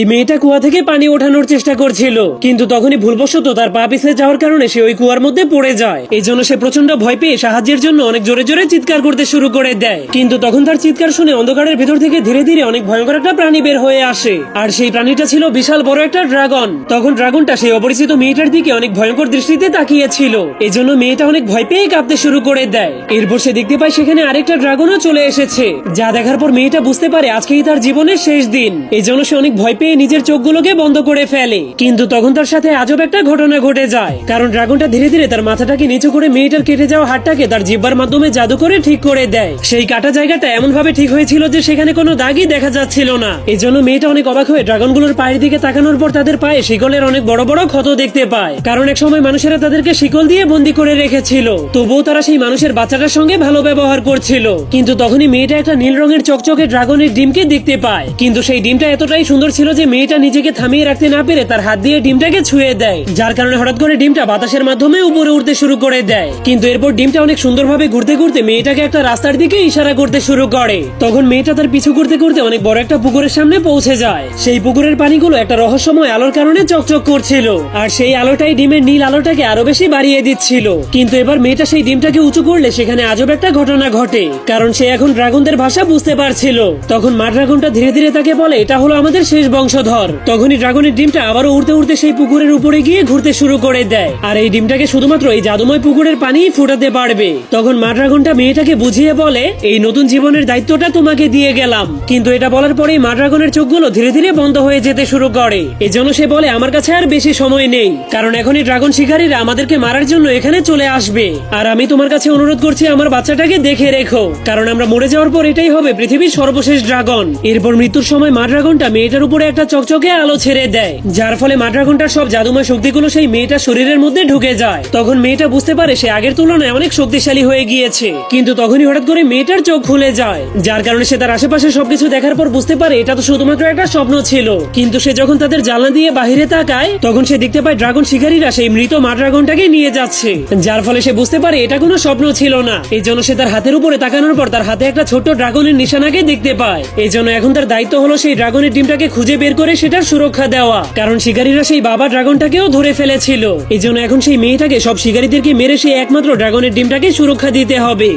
এই মেয়েটা কুয়া থেকে পানি ওঠানোর চেষ্টা করছিল, কিন্তু তখনই ভুলবশত তার পা পিছলে যাওয়ার কারণে সে ওই কুয়ার মধ্যে পড়ে যায়। এই জন্য সে প্রচণ্ড ভয় পেয়ে সাহায্যের জন্য অনেক জোরে জোরে চিৎকার করতে শুরু করে দেয়। কিন্তু তখন তার চিৎকার শুনে অন্ধকারের ভেতর থেকে ধীরে ধীরে অনেক ভয়ঙ্কর একটা প্রাণী বের হয়ে আসে। আর সেই প্রাণীটা ছিল বিশাল বড় একটা ড্রাগন। তখন ড্রাগনটা সেই অপরিচিত মেয়েটার দিকে অনেক ভয়ঙ্কর দৃষ্টিতে তাকিয়েছিল। এই জন্য মেয়েটা অনেক ভয় পেয়ে কাঁপতে শুরু করে দেয়। এরপর সে দেখতে পায় সেখানে আরেকটা ড্রাগনও চলে এসেছে, যা দেখার পর মেয়েটা বুঝতে পারে আজকেই তার জীবনের শেষ দিন। এই জন্য সে অনেক ভয় পেয়ে নিজের চোখগুলোকে বন্ধ করে ফেলে। কিন্তু তখন তার সাথে আজব একটা ঘটনা ঘটে যায়। কারণ ড্রাগনটা ধীরে ধীরে তার মাথাটাকে নিচু করে মেয়েটার কেটে যাওয়া হাতটাকে তার জিব্বার মাধ্যমে জাদু করে ঠিক করে দেয়। সেই কাটা জায়গাটা এমন ভাবে ঠিক হয়েছিল যে সেখানে কোনো দাগই দেখা যাচ্ছিল না। এই জন্য মেয়েটা অনেক অবাক হয়ে ড্রাগনগুলোর পায়ের দিকে তাকানোর পর তাদের পায়ে শিকলের অনেক বড় বড় ক্ষত দেখতে পায়। কারণ এক সময় মানুষেরা তাদেরকে শিকল দিয়ে বন্দি করে রেখেছিল। তবুও তারা সেই মানুষের বাচ্চাটার সঙ্গে ভালো ব্যবহার করছিল। কিন্তু তখনই মেয়েটা একটা নীল রঙের চকচকে ড্রাগনের ডিমকে দেখতে পায়। কিন্তু সেই ডিমটা এতটাই সুন্দর ছিল যে মেয়েটা নিজেকে থামিয়ে রাখতে না পেরে তার হাত দিয়ে ডিমটাকে ছুঁয়ে দেয়, যার কারণে হঠাৎ করে ডিমটা বাতাসের মাধ্যমে উপরে উঠতে শুরু করে দেয়। কিন্তু এরপর ডিমটা অনেক সুন্দরভাবে ঘুরতে ঘুরতে মেয়েটাকে একটা রাস্তার দিকে ইশারা করতে শুরু করে। তখন মেয়েটা তার পিছু করতে করতে অনেক বড় একটা পুকুরের সামনে পৌঁছে যায়। সেই পুকুরের পানিগুলো একটা রহস্যময় আলোর কারণে চকচক করছিল, আর সেই আলোটাই ডিমের নীল আলোটাকে আরও বেশি বাড়িয়ে দিচ্ছিল। কিন্তু এবার মেয়েটা সেই ডিমটাকে উঁচু করলে সেখানে আজব একটা ঘটনা ঘটে, কারণ সে এখন ড্রাগনদের ভাষা বুঝতে পারছিল। তখন মা ড্রাগনটা ধীরে ধীরে তাকে বলে, এটা হলো আমাদের শেষ বংশধর। তখনই ড্রাগনের ডিমটা আবারও উড়তে উড়তে সেই পুকুরের উপরে গিয়ে ঘুরতে শুরু করে দেয়। আর এই ডিমটাকে শুধুমাত্র এই জাদুময় পুকুরের পানি ফুটাতে পারবে। তখন মা ড্রাগনটা মেয়েটাকে বুঝিয়ে বলে, এই নতুন জীবনের দায়িত্বটা তোমাকে দিয়ে গেলাম। কিন্তু এটা বলার পরেই মা ড্রাগনের চোখগুলো ধীরে ধীরে বন্ধ হয়ে যেতে শুরু করে। এজন্য সে বলে, আমার কাছে আর বেশি সময় নেই। কারণ এখনই ড্রাগন শিকারীরা আমাদেরকে মারার জন্য এখানে চলে আসবে। আর আমি তোমার কাছে অনুরোধ করছি, আমার বাচ্চাটাকে দেখে রেখো। কারণ আমরা মরে যাওয়ার পর এটাই হবে পৃথিবীর সর্বশেষ ড্রাগন। এরপর মৃত্যুর সময় মা ড্রাগনটা মেয়েটার উপরে একটা চকচকে আলো ছেড়ে দেয়, যার ফলে মাদ্রাগনটার সব জাদুময় শক্তিগুলো সেই মেয়েটার শরীরের মধ্যে ঢুকে যায়। তখন মেয়েটা বুঝতে পারে সে আগের তুলনায় অনেক শক্তিশালী হয়ে গিয়েছে। কিন্তু তখনই হঠাৎ করে মেয়েটার চোখ খুলে যায়, যার কারণে সে তার আশেপাশে সবকিছু দেখার পর বুঝতে পারে এটা তো শুধুমাত্র একটা স্বপ্ন ছিল। কিন্তু সে যখন তাদের জানলা দিয়ে বাহিরে তাকায়, তখন সে দেখতে পায় ড্রাগন শিকারীরা সেই মৃত মা ড্রাগনটাকে নিয়ে যাচ্ছে। যার ফলে সে বুঝতে পারে এটা কোনো স্বপ্ন ছিল না। এই জন্য সে তার হাতের উপরে তাকানোর পর তার হাতে একটা ছোট্ট ড্রাগনের নিশানাকে দেখতে পায়। এই জন্য এখন তার দায়িত্ব হলো সেই ড্রাগনের ডিমটাকে খুঁজে বের করে সেটার সুরক্ষা দেওয়া। কারণ শিকারীরা সেই বাবা ড্রাগনটাকেও ধরে ফেলেছিল। এই জন্য এখন সেই মেয়েটাকে সব শিকারীদেরকে মেরে সেই একমাত্র ড্রাগনের ডিমটাকে সুরক্ষা দিতে হবে।